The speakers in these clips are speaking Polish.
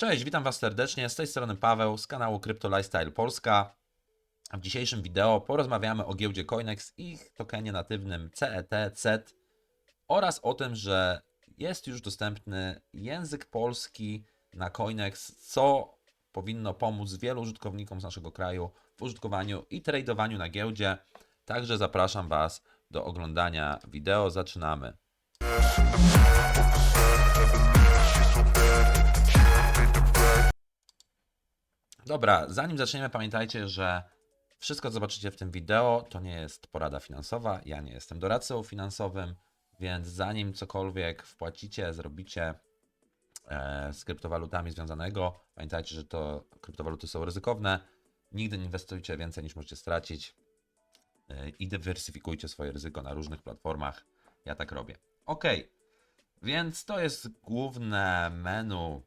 Cześć, witam Was serdecznie. Z tej strony Paweł z kanału Crypto Lifestyle Polska. W dzisiejszym wideo porozmawiamy o giełdzie Coinex i ich tokenie natywnym CET, CET oraz o tym, że jest już dostępny język polski na Coinex, co powinno pomóc wielu użytkownikom z naszego kraju w użytkowaniu i tradowaniu na giełdzie. Także zapraszam Was do oglądania wideo. Zaczynamy. Dobra, zanim zaczniemy, pamiętajcie, że wszystko, co zobaczycie w tym wideo, to nie jest porada finansowa. Ja nie jestem doradcą finansowym, więc zanim cokolwiek wpłacicie, zrobicie e, z kryptowalutami związanego, pamiętajcie, że to kryptowaluty są ryzykowne. Nigdy nie inwestujcie więcej niż możecie stracić e, i dywersyfikujcie swoje ryzyko na różnych platformach. Ja tak robię. Ok, więc to jest główne menu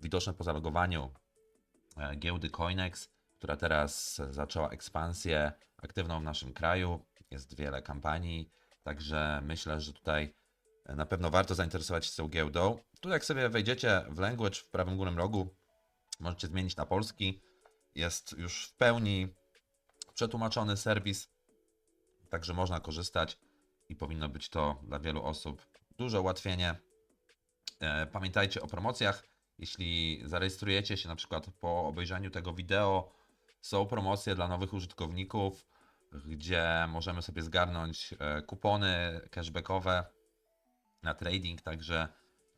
widoczne po zalogowaniu giełdy Coinex, która teraz zaczęła ekspansję aktywną w naszym kraju. Jest wiele kampanii, także myślę, że tutaj na pewno warto zainteresować się tą giełdą. Tu jak sobie wejdziecie w language w prawym górnym rogu, możecie zmienić na polski. Jest już w pełni przetłumaczony serwis, także można korzystać i powinno być to dla wielu osób duże ułatwienie. E, Pamiętajcie o promocjach. Jeśli zarejestrujecie się na przykład po obejrzeniu tego wideo, są promocje dla nowych użytkowników, gdzie możemy sobie zgarnąć e, kupony cashbackowe na trading, także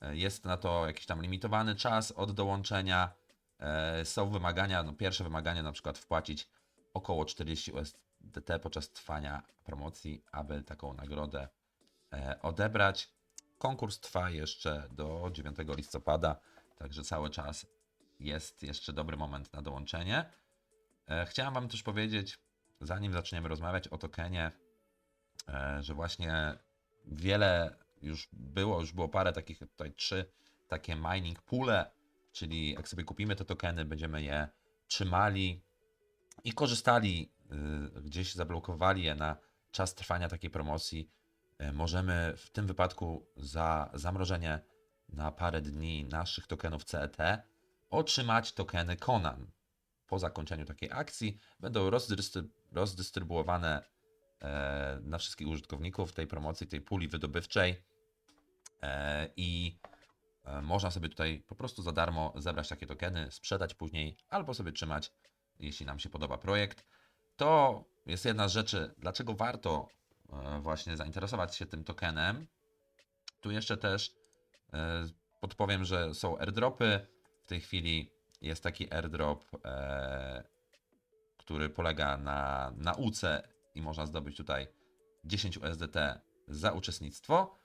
e, jest na to jakiś tam limitowany czas od dołączenia. E, Są wymagania, no pierwsze wymaganie na przykład wpłacić około 40 USDT podczas trwania promocji, aby taką nagrodę odebrać. Konkurs trwa jeszcze do 9 listopada, także cały czas jest jeszcze dobry moment na dołączenie. E, Chciałem Wam też powiedzieć, zanim zaczniemy rozmawiać o tokenie, e, że właśnie wiele już było, już było parę takich, tutaj trzy takie mining poole, czyli jak sobie kupimy te tokeny, będziemy je trzymali i korzystali, y, gdzieś zablokowali je na czas trwania takiej promocji. Możemy w tym wypadku za zamrożenie na parę dni naszych tokenów CET otrzymać tokeny Conan. Po zakończeniu takiej akcji będą rozdystry- rozdystrybuowane e, na wszystkich użytkowników tej promocji, tej puli wydobywczej e, i e, można sobie tutaj po prostu za darmo zebrać takie tokeny, sprzedać później albo sobie trzymać, jeśli nam się podoba projekt. To jest jedna z rzeczy, dlaczego warto właśnie zainteresować się tym tokenem. Tu jeszcze też podpowiem, że są airdropy. W tej chwili jest taki airdrop, e, który polega na nauce i można zdobyć tutaj 10 USDT za uczestnictwo.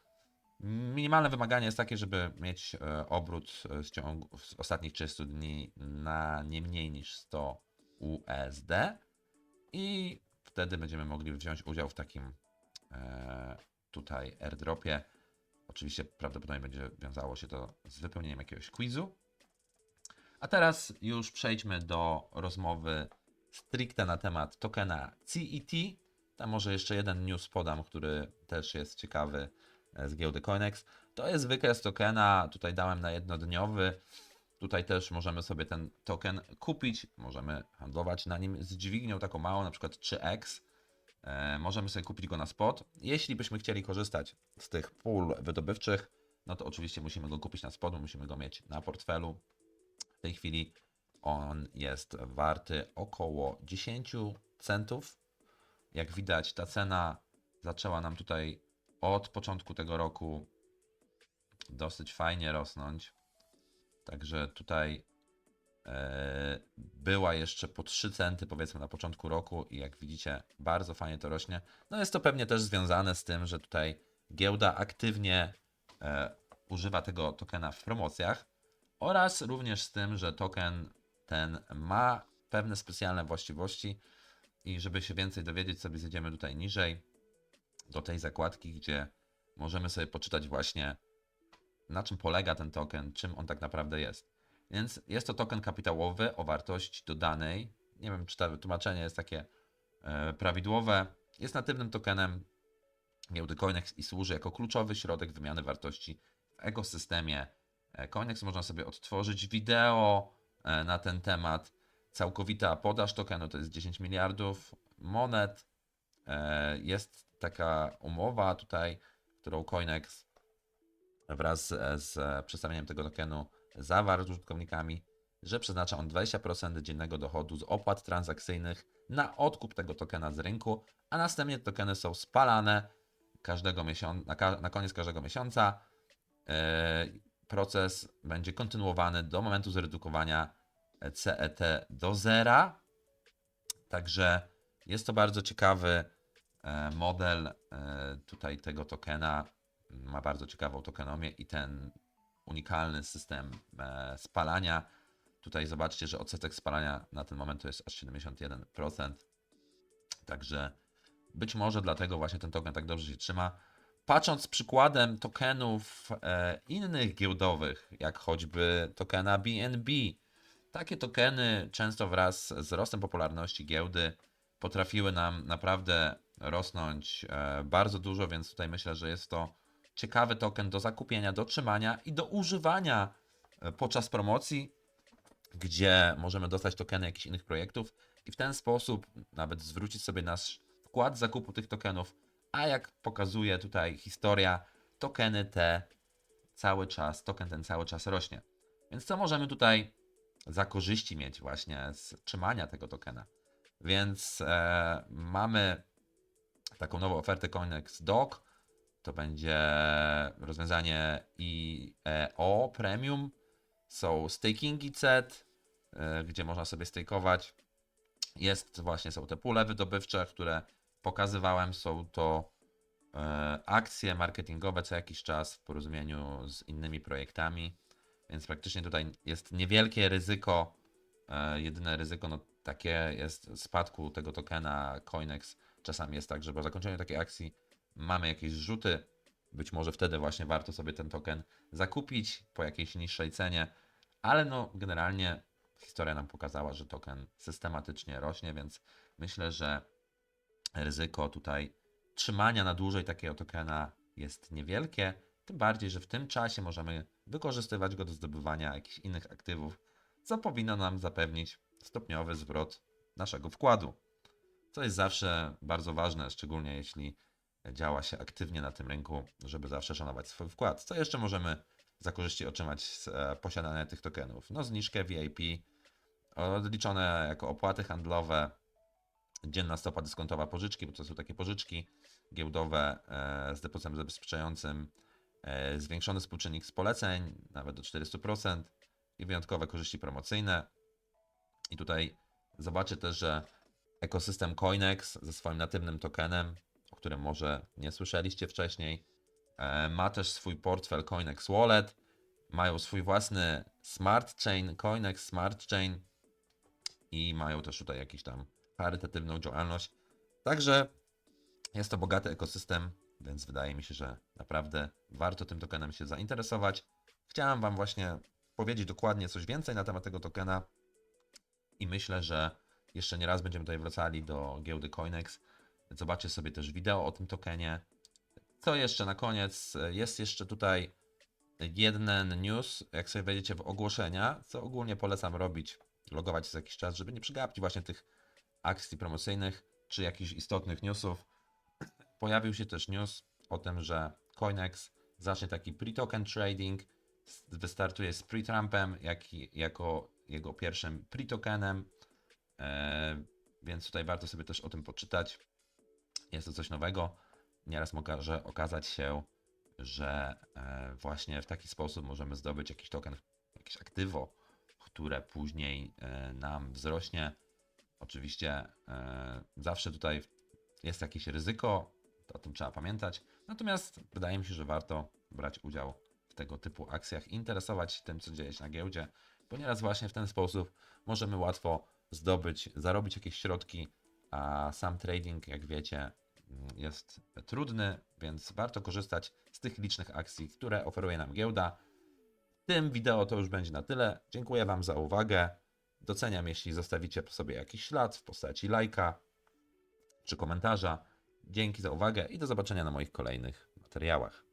Minimalne wymaganie jest takie, żeby mieć e, obrót e, w ciągu w ostatnich 30 dni na nie mniej niż 100 USD i wtedy będziemy mogli wziąć udział w takim e, tutaj airdropie. Oczywiście prawdopodobnie będzie wiązało się to z wypełnieniem jakiegoś quizu. A teraz już przejdźmy do rozmowy stricte na temat tokena CET. Tam może jeszcze jeden news podam, który też jest ciekawy e, z giełdy Coinex. To jest wykres tokena, tutaj dałem na jednodniowy. Tutaj też możemy sobie ten token kupić, możemy handlować na nim z dźwignią taką małą, na przykład 3x. E, możemy sobie kupić go na spot. Jeśli byśmy chcieli korzystać z tych pól wydobywczych, no to oczywiście musimy go kupić na spot, musimy go mieć na portfelu. W tej chwili on jest warty około 10 centów. Jak widać, ta cena zaczęła nam tutaj od początku tego roku dosyć fajnie rosnąć. Także tutaj była jeszcze po 3 centy powiedzmy na początku roku i jak widzicie bardzo fajnie to rośnie. No jest to pewnie też związane z tym, że tutaj giełda aktywnie e, używa tego tokena w promocjach oraz również z tym, że token ten ma pewne specjalne właściwości i żeby się więcej dowiedzieć sobie zjedziemy tutaj niżej do tej zakładki, gdzie możemy sobie poczytać właśnie na czym polega ten token, czym on tak naprawdę jest. Więc jest to token kapitałowy o wartości dodanej. Nie wiem, czy to tłumaczenie jest takie e, prawidłowe. Jest natywnym tokenem giełdy Coinex i służy jako kluczowy środek wymiany wartości w ekosystemie e, Coinex można sobie odtworzyć wideo e, na ten temat. Całkowita podaż tokenu to jest 10 miliardów monet. Jest taka umowa tutaj, którą Coinex wraz z przedstawieniem tego tokenu zawarł z użytkownikami, że przeznacza on 20% dziennego dochodu z opłat transakcyjnych na odkup tego tokena z rynku, a następnie tokeny są spalane każdego miesiąca, na, ka- na koniec każdego miesiąca. E, proces będzie kontynuowany do momentu zredukowania CET do zera. Także jest to bardzo ciekawy e, model e, tutaj tego tokena. Ma bardzo ciekawą tokenomię i ten unikalny system e, spalania. Tutaj zobaczcie, że odsetek spalania na ten moment to jest aż 71%. Także być może dlatego właśnie ten token tak dobrze się trzyma. Patrząc przykładem tokenów e, innych giełdowych, jak choćby tokena BNB, takie tokeny często wraz z wzrostem popularności giełdy potrafiły nam naprawdę rosnąć e, bardzo dużo, więc tutaj myślę, że jest to ciekawy token do zakupienia, do trzymania i do używania e, podczas promocji, gdzie możemy dostać tokeny jakichś innych projektów i w ten sposób nawet zwrócić sobie nasz wkład zakupu tych tokenów, a jak pokazuje tutaj historia, tokeny te cały czas, token ten cały czas rośnie. Więc co możemy tutaj za korzyści mieć właśnie z trzymania tego tokena? Więc e, mamy taką nową ofertę Coinex Doc. To będzie rozwiązanie IEO Premium. Są stakingi CET, e, gdzie można sobie stakeować. Jest właśnie, są te pule wydobywcze, które pokazywałem. Są to e, akcje marketingowe co jakiś czas w porozumieniu z innymi projektami. Więc praktycznie tutaj jest niewielkie ryzyko. E, jedyne ryzyko, no takie jest spadku tego tokena Coinex. Czasami jest tak, że po zakończeniu takiej akcji mamy jakieś zrzuty. Być może wtedy właśnie warto sobie ten token zakupić po jakiejś niższej cenie, ale no generalnie historia nam pokazała, że token systematycznie rośnie, więc myślę, że ryzyko tutaj trzymania na dłużej takiego tokena jest niewielkie. Tym bardziej, że w tym czasie możemy wykorzystywać go do zdobywania jakichś innych aktywów, co powinno nam zapewnić stopniowy zwrot naszego wkładu. Co jest zawsze bardzo ważne, szczególnie jeśli działa się aktywnie na tym rynku, żeby zawsze szanować swój wkład. Co jeszcze możemy za korzyści otrzymać z e, posiadania tych tokenów? No zniżkę VIP, odliczone jako opłaty handlowe, dzienna stopa dyskontowa pożyczki, bo to są takie pożyczki giełdowe e, z depozytem zabezpieczającym, e, zwiększony współczynnik z poleceń, nawet do 400% i wyjątkowe korzyści promocyjne. I tutaj zobaczę też, że ekosystem Coinex ze swoim natywnym tokenem, którym może nie słyszeliście wcześniej, e, ma też swój portfel Coinex Wallet, mają swój własny smart chain, Coinex Smart Chain i mają też tutaj jakiś tam charytatywną działalność. Także jest to bogaty ekosystem, więc wydaje mi się, że naprawdę warto tym tokenem się zainteresować. Chciałem Wam właśnie powiedzieć dokładnie coś więcej na temat tego tokena i myślę, że jeszcze nie raz będziemy tutaj wracali do giełdy Coinex. Zobaczcie sobie też wideo o tym tokenie. Co jeszcze na koniec? Jest jeszcze tutaj jeden news, jak sobie wejdziecie w ogłoszenia, co ogólnie polecam robić, logować się za jakiś czas, żeby nie przegapić właśnie tych akcji promocyjnych czy jakichś istotnych newsów. Pojawił się też news o tym, że Coinex zacznie taki pre-token trading, wystartuje z pre-Trumpem jak, i- jako jego pierwszym pre-tokenem, e, więc tutaj warto sobie też o tym poczytać. Jest to coś nowego. Nieraz może okazać się, że e, właśnie w taki sposób możemy zdobyć jakiś token, jakieś aktywo, które później e, nam wzrośnie. Oczywiście e, zawsze tutaj jest jakieś ryzyko, o tym trzeba pamiętać. Natomiast wydaje mi się, że warto brać udział w tego typu akcjach, interesować się tym, co dzieje się na giełdzie, bo nieraz właśnie w ten sposób możemy łatwo zdobyć, zarobić jakieś środki, a sam trading, jak wiecie, jest trudny, więc warto korzystać z tych licznych akcji, które oferuje nam giełda. Tym wideo to już będzie na tyle. Dziękuję Wam za uwagę. Doceniam, jeśli zostawicie po sobie jakiś ślad w postaci lajka czy komentarza. Dzięki za uwagę i do zobaczenia na moich kolejnych materiałach.